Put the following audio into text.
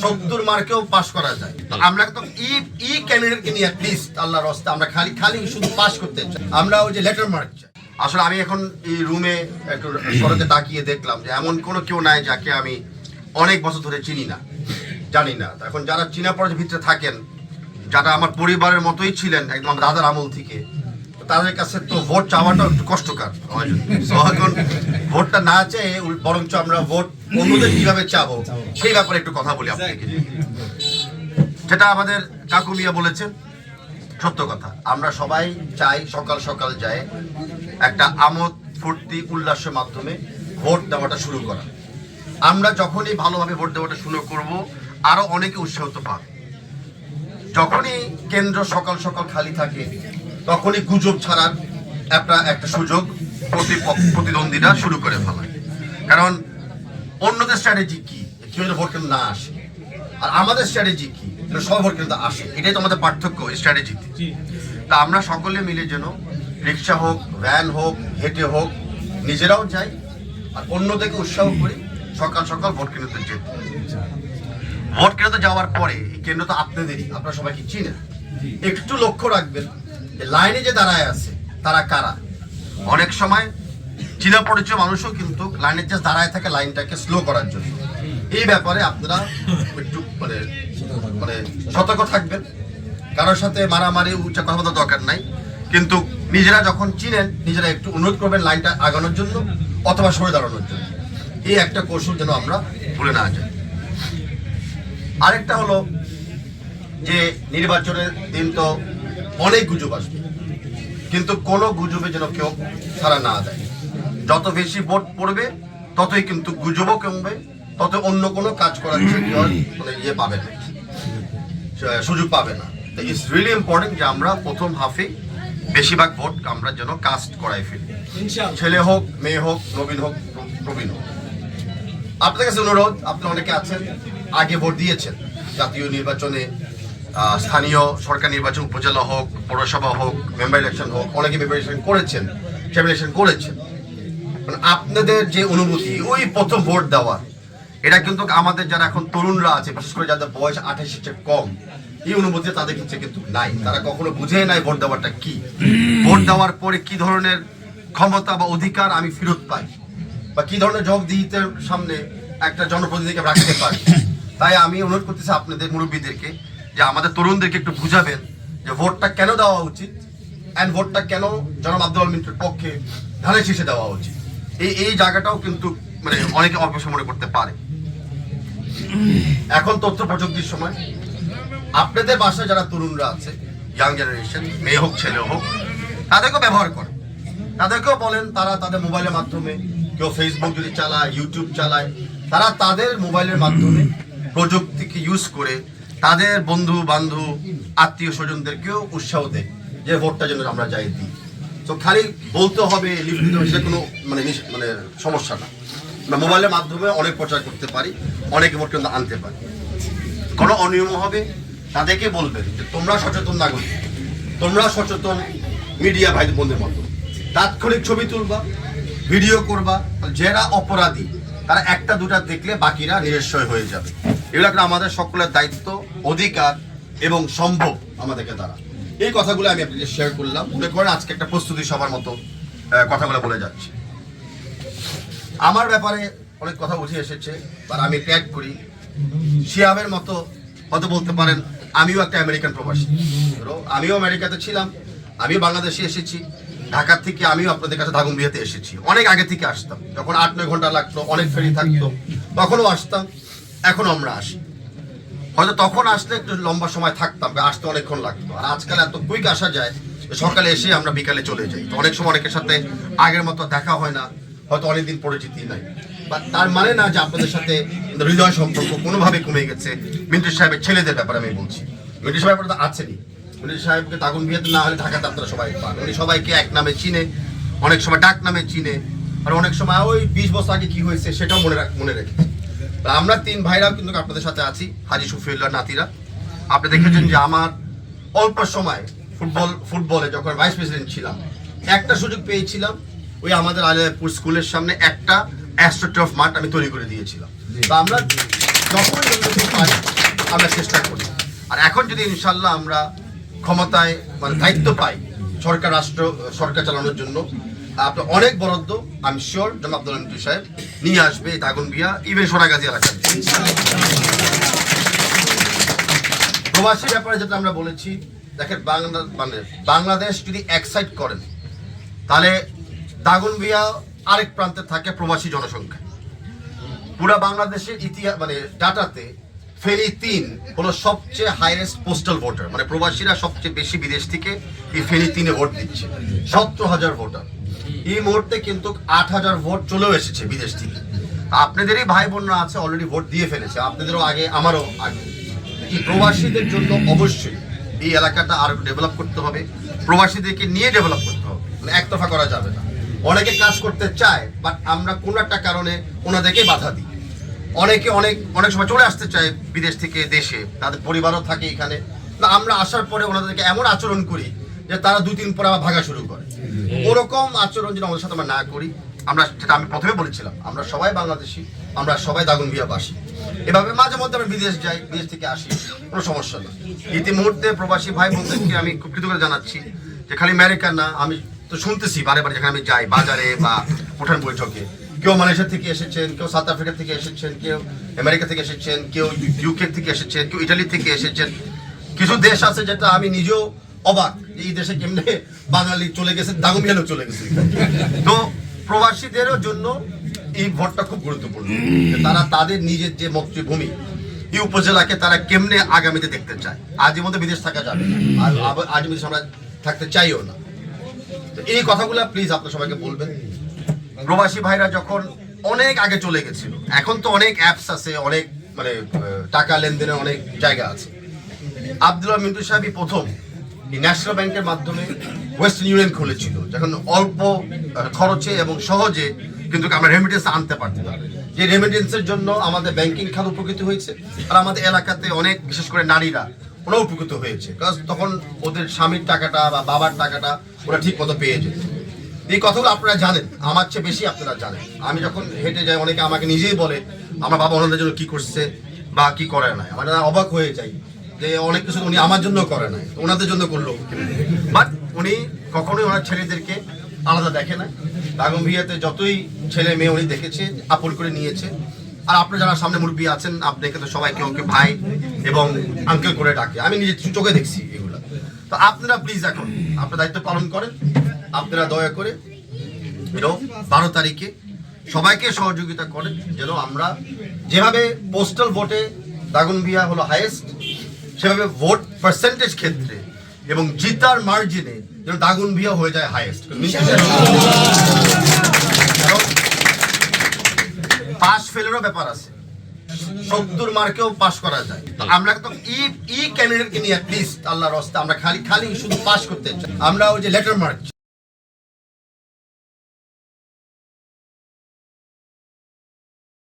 সত্তর মার্কেও পাস করা যায়। তো আমরা তো ই ই ক্যান্ডিডেটকে নিয়ে লিস্ট আল্লাহর রাস্তা আমরা খালি খালি শুধু পাস করতে চাই। আমরা ওই যে লেটার মার্ক চাই। আসলে আমি এখন এই রুমে একটু সরতে তাকিয়ে দেখলাম যে এমন কোনো কেউ নাই যাকে আমি অনেক বছর ধরে চিনি না, জানি না। এখন যারা চীনা পড়ার ভিতরে থাকেন, যারা আমার পরিবারের মতোই ছিলেন, একদম দাদার আমল থেকে তাদের কাছে তো ভোট চাওয়াটা একটু কষ্টকর। এখন ভোটটা না চেয়ে, বরঞ্চ আমরা ভোট অন্যদের কীভাবে চাবো সেই ব্যাপারে একটু কথা বলি আপনাকে। যেটা আমাদের কাকু মিয়া বলেছেন সত্য কথা। আমরা সবাই চাই সকাল সকাল যায় একটা আমোদ ফুর্তি উল্লাসের মাধ্যমে ভোট দেওয়াটা শুরু করা। আমরা যখনই ভালোভাবে ভোট দেওয়াটা শুরু করব আরও অনেকে উৎসাহিত পাবে। যখনই কেন্দ্র সকাল সকাল খালি থাকে তখনই গুজব ছাড়ার একটা একটা সুযোগ প্রতিপক্ষ প্রতিদ্বন্দ্বীরা শুরু করে ফেলায় কারণ অন্যদের স্ট্র্যাটেজি কি? কেউ যেন ভোট কেন্দ্র না আসে। আর আমাদের স্ট্র্যাটেজি কি? সব ভোট কেন্দ্র আসে। এটাই তো আমাদের পার্থক্য স্ট্র্যাটেজিতে তা। আমরা সকলে মিলে যেন রিক্সা হোক ভ্যান হোক হেঁটে হোক নিজেরাও যাই আর অন্যদেরকে উৎসাহ করি সকাল সকাল ভোট কেন্দ্রতে যেতে। ভোট কেন্দ্রতে যাওয়ার পরে এই কেন্দ্র তো আপনাদেরই আপনারা সবাইকে চিনেন? একটু লক্ষ্য রাখবেন যে লাইনে যে দাঁড়ায় আছে তারা কারা? অনেক সময় চীনা পরিচয় মানুষও কিন্তু লাইনের যে দাঁড়ায় থাকে লাইনটাকে স্লো করার জন্য। এই ব্যাপারে আপনারা একটু মানে মানে সতর্ক থাকবেন। কারোর সাথে মারামারি, উচ্চা কথা বলার দরকার নাই। কিন্তু নিজেরা যখন চিনেন, নিজেরা একটু অনুরোধ করবেন লাইনটা আগানোর জন্য অথবা সরে দাঁড়ানোর জন্য। এই একটা কৌশল যেন আমরা ভুলে না যাই। আরেকটা হলো যে নির্বাচনের দিন তো অনেক গুজব আসবে। কিন্তু কোনো গুজবে যেন কেউ সারা না দেয়। যত বেশি ভোট পড়বে ততই কিন্তু গুজবও কমবে তত অন্য কোনো কাজ করার জন্য মানে ইয়ে পাবে না। সুযোগ পাবে না। তো ইটস রিয়েলি ইম্পর্টেন্ট যে আমরা প্রথম হাফে বেশিরভাগ ভোট আমরা যেন কাস্ট করাই ফেলি ছেলে হোক মেয়ে হোক নবীন হোক প্র- প্রবীণ হোক। আপনাদের কাছে অনুরোধ আপনি অনেকে আছেন আগে ভোট দিয়েছেন। জাতীয় নির্বাচনে স্থানীয় সরকার নির্বাচন উপজেলা হোক পৌরসভা হোক মেম্বার ইলেকশন হোক অনেকে মেম্বার ইলেকশন করেছেন চেয়ারম্যান ইলেকশন করেছেন। আপনাদের যে অনুভূতি, ওই প্রথম ভোট দেওয়া, এটা কিন্তু আমাদের যারা এখন তরুণরা আছে, বিশেষ করে যাদের বয়স আঠাশের চেয়ে কম, এই অনুভূতি তাদের কাছে কিন্তু নাই। তারা কখনো বুঝে নাই ভোট দেওয়াটা কি। ভোট দেওয়ার পরে কি ধরনের ক্ষমতা বা অধিকার আমি ফেরত পাই? বা কি ধরনের জবাবদিহিতার সামনে একটা জনপ্রতিনিধিকে রাখতে পারি? তাই আমি অনুরোধ করতেছি আপনাদের মুরব্বীদেরকে যে আমাদের তরুণদেরকে একটু বুঝাবেন যে ভোটটা কেন দেওয়া উচিত অ্যান্ড ভোটটা কেন জনাব পক্ষে ধানের শীষে দেওয়া উচিত। এই এই জায়গাটাও কিন্তু মানে অনেকে অল্প মনে করতে পারে। এখন তথ্য প্রযুক্তির সময়। আপনাদের বাসায় যারা তরুণরা আছে ইয়াং জেনারেশন মেয়ে হোক, ছেলে হোক, তাদেরকেও ব্যবহার করে তাদেরকেও বলেন, তারা তাদের মোবাইলের মাধ্যমে কেউ ফেসবুক যদি চালায় ইউটিউব চালায়, তারা তাদের মোবাইলের মাধ্যমে প্রযুক্তিকে ইউজ করে তাদের বন্ধু বান্ধব আত্মীয় স্বজনদেরকেও উৎসাহ দেয় যে, ভোটটা যেন আমরা যাই দিই। তো খালি বলতে হবে হবে, সেটা কোনো মানে মানে সমস্যা না। আমরা মোবাইলের মাধ্যমে অনেক প্রচার করতে পারি, অনেক ভোট কিন্তু আনতে পারি। কোনো অনিয়ম হবে, তাদেরকে বলবেন যে তোমরা সচেতন নাগরিক, তোমরা সচেতন মিডিয়া ভাই বোনদের মতো। তাৎক্ষণিক ছবি তুলবা, ভিডিও করবা যারা অপরাধী, তারা একটা দুটা দেখলে বাকিরা নিরস্বয় হয়ে যাবে। এগুলো আমাদের সকলের দায়িত্ব, অধিকার এবং সম্ভব আমাদেরকে দ্বারা। এই কথাগুলো আমি আপনাদের শেয়ার করলাম। মনে করেন আজকে একটা প্রস্তুতি সবার মতো কথাগুলো বলে যাচ্ছি। আমার ব্যাপারে অনেক কথা উঠে এসেছে, আর আমি ট্যাগ করি। শিয়াবের মতো হয়তো বলতে পারেন, আমিও একটা আমেরিকান প্রবাসী। আমিও আমেরিকাতে ছিলাম আমিও বাংলাদেশে এসেছি ঢাকা থেকে আমিও আপনাদের কাছে দাগুন বিয়েতে এসেছি। অনেক আগে থেকে আসতাম, যখন আট নয় ঘণ্টা লাগতো, অনেক ফেরি থাকতো, তখনও আসতাম, এখনও আমরা আসি। হয়তো তখন আসলে একটু লম্বা সময় থাকতাম, আসতে অনেকক্ষণ লাগতো। আর আজকাল এত কুইক আসা যায় সকালে এসে আমরা বিকালে চলে যাই। তো অনেক সময় অনেকের সাথে আগের মতো দেখা হয় না, হয়তো অনেকদিন পরিচিতি নাই। বা তার মানে না যে আপনাদের সাথে হৃদয় সম্পর্ক কোনোভাবে কমে গেছে। মিন্টু সাহেবের ছেলেদের ব্যাপারে আমি বলছি। মিন্টু সাহেব তো আছেনই। মিন্টু সাহেবকে তাগুন বিয়েতে না হলে ঢাকাতে আপনারা সবাই পান। উনি সবাইকে এক নামে চিনে, অনেক সময় ডাক নামে চিনে। আর অনেক সময় ওই বিশ বছর আগে কি হয়েছে সেটাও মনে রাখ মনে রেখেছে। তা আমরা তিন ভাইরাও কিন্তু আপনাদের সাথে আছি, হাজি শফিউল্লাহ নাতিরা। আপনি দেখেছেন যে আমার অল্প সময় ফুটবল, ফুটবলে যখন ভাইস প্রেসিডেন্ট ছিলাম, একটা সুযোগ পেয়েছিলাম, ওই আমাদের আলিয়াপুর স্কুলের সামনে একটা অ্যাস্ট্রোট্রফ মাঠ আমি তৈরি করে দিয়েছিলাম। তো আমরা যখনই পারি, আমরা চেষ্টা করি। আর এখন যদি ইনশাল্লাহ আমরা ক্ষমতায় মানে দায়িত্ব পাই সরকার, রাষ্ট্র, সরকার চালানোর জন্য আপনার অনেক বরাদ্দ আমি শিওর জনাব আব্দুল হামিদ সাহেব নিয়ে আসবে এই দাগন বিয়া ইভেন সোনাগাজী এলাকায় প্রবাসী ব্যাপারে যেটা আমরা বলেছি, দেখেন বাংলা মানে বাংলাদেশ যদি এক্সাইট করেন, তাহলে দাগনভিয়া আরেক প্রান্তে থাকে প্রবাসী জনসংখ্যা। পুরা বাংলাদেশের ইতিহাস মানে ডাটাতে ফেনী তিন হলো সবচেয়ে হাইয়েস্ট পোস্টাল ভোটার মানে প্রবাসীরা সবচেয়ে বেশি বিদেশ থেকে এই ফেনী তিনে ভোট দিচ্ছে। সত্তর হাজার ভোটার এই মুহূর্তে কিন্তু আট হাজার ভোট চলেও এসেছে বিদেশ থেকে। আপনাদেরই ভাই বোনরা আছে অলরেডি ভোট দিয়ে ফেলেছে। আপনাদেরও আগে, আমারও আগে। এই প্রবাসীদের জন্য অবশ্যই এই এলাকাটা আরও ডেভেলপ করতে হবে। প্রবাসীদেরকে নিয়ে ডেভেলপ করতে হবে। মানে একতরফা করা যাবে না। অনেকে কাজ করতে চায় বাট আমরা কোনো একটা কারণে ওনাদেরকে বাধা দিই। অনেকে অনেক অনেক সময় চলে আসতে চায় বিদেশ থেকে দেশে। তাদের পরিবারও থাকে এখানে। আমরা আসার পরে ওনাদেরকে এমন আচরণ করি যে তারা দুই দিন পরে আবার ভাগা শুরু করে। ওরকম আচরণ যেন আমাদের সাথে আমরা না করি, আমরা যেটা আমি প্রথমে বলেছিলাম, আমরা সবাই বাংলাদেশি, আমরা সবাই দাগনভিয়াবাসী এভাবে মাঝে মধ্যে আমরা বিদেশ যাই, বিদেশ থেকে আসি, কোনো সমস্যা নেই। ইতিমুহূর্তে প্রবাসী ভাই বোনদেরকে আমি খুব কৃতজ্ঞতা জানাচ্ছি যে খালি আমেরিকা না, আমি তো শুনতেছি বারে বারে যেখানে আমি যাই, বাজারে বা উঠান বৈঠকে। কেউ মালয়েশিয়া থেকে এসেছেন, কেউ সাউথ আফ্রিকা থেকে এসেছেন, কেউ আমেরিকা থেকে এসেছেন, কেউ ইউকে থেকে এসেছেন, কেউ ইটালি থেকে এসেছেন। কিছু দেশ আছে যেটা আমি নিজেও অবাক। এই দেশে কেমনে বাঙালি চলে গেছে দাগমিয়ানো চলে গেছে তো প্রবাসীদেরও জন্য এই ভোটটা খুব গুরুত্বপূর্ণ। তারা তাদের নিজের যে মাতৃভূমি, এই উপজেলাকে তারা কেমনে আগামীতে দেখতে চায়? আজের মধ্যে বিদেশ থাকা যাবে আর আজ বিদেশ আমরা থাকতে চাইও না। তো এই কথাগুলো প্লিজ আপনার সবাইকে বলবেন। প্রবাসী ভাইরা যখন অনেক আগে চলে গেছিল, এখন তো অনেক অ্যাপস আছে, অনেক মানে টাকা লেনদেনের অনেক জায়গা আছে। আব্দুল্লাহ মিন্টু সাহেবই প্রথম ন্যাশনাল ব্যাংকের মাধ্যমে ওয়েস্টার্ন ইউনিয়ন খুলেছিল, যখন অল্প খরচে এবং সহজে কিন্তু আমরা রেমিটেন্স আনতে পারতে পারতাম যে রেমিটেন্সের জন্য আমাদের ব্যাংকিং খাত উপকৃত হয়েছে, আর আমাদের এলাকাতে অনেক, বিশেষ করে নারীরা ওরা উপকৃত হয়েছে, কারণ তখন ওদের স্বামীর টাকাটা বা বাবার টাকাটা ওরা ঠিক মতো পেয়ে যেত। এই কথাগুলো আপনারা জানেন, আমার চেয়ে বেশি আপনারা জানেন। আমি যখন হেঁটে যাই, অনেকে আমাকে নিজেই বলে, আমার বাবা ওনাদের জন্য কি করছে বা কি করে নাই? মানে অবাক হয়ে যাই। যে অনেক কিছু উনি আমার জন্য করে নাই, ওনাদের জন্য করল। বাট উনি কখনোই ওনার ছেলেদেরকে আলাদা দেখে না। বেগম বিয়াতে যতই ছেলে মেয়ে উনি দেখেছে আপন করে নিয়েছে। আর আপনারা যারা সামনে মুরব্বী আছেন, আপনাকে তো সবাইকে ওকে ভাই এবং আঙ্কেল করে ডাকে। আমি নিজে চোখে দেখছি এগুলো। তো আপনারা প্লিজ এখন, আপনার দায়িত্ব পালন করেন। আপনারা দয়া করে এরও বারো তারিখে সবাইকে সহযোগিতা করেন, যেন আমরা যেভাবে পোস্টাল ভোটে দাগনভিয়া হলো হাইয়েস্ট সেভাবে ভোট পার্সেন্টেজ ক্ষেত্রে এবং জিতার মার্জিনে যেন দাগুন বিয়া হয়ে যায় হাইয়েস্ট পাস ফেলেরও ব্যাপার আছে। সত্তর মার্কেও পাস করা যায়। তো আমরা তো ই ই ক্যান্ডিডেটকে নিয়ে লিস্ট আল্লাহর রস্তা আমরা খালি খালি শুধু পাস করতে চাই। আমরা ওই যে লেটার মার্ক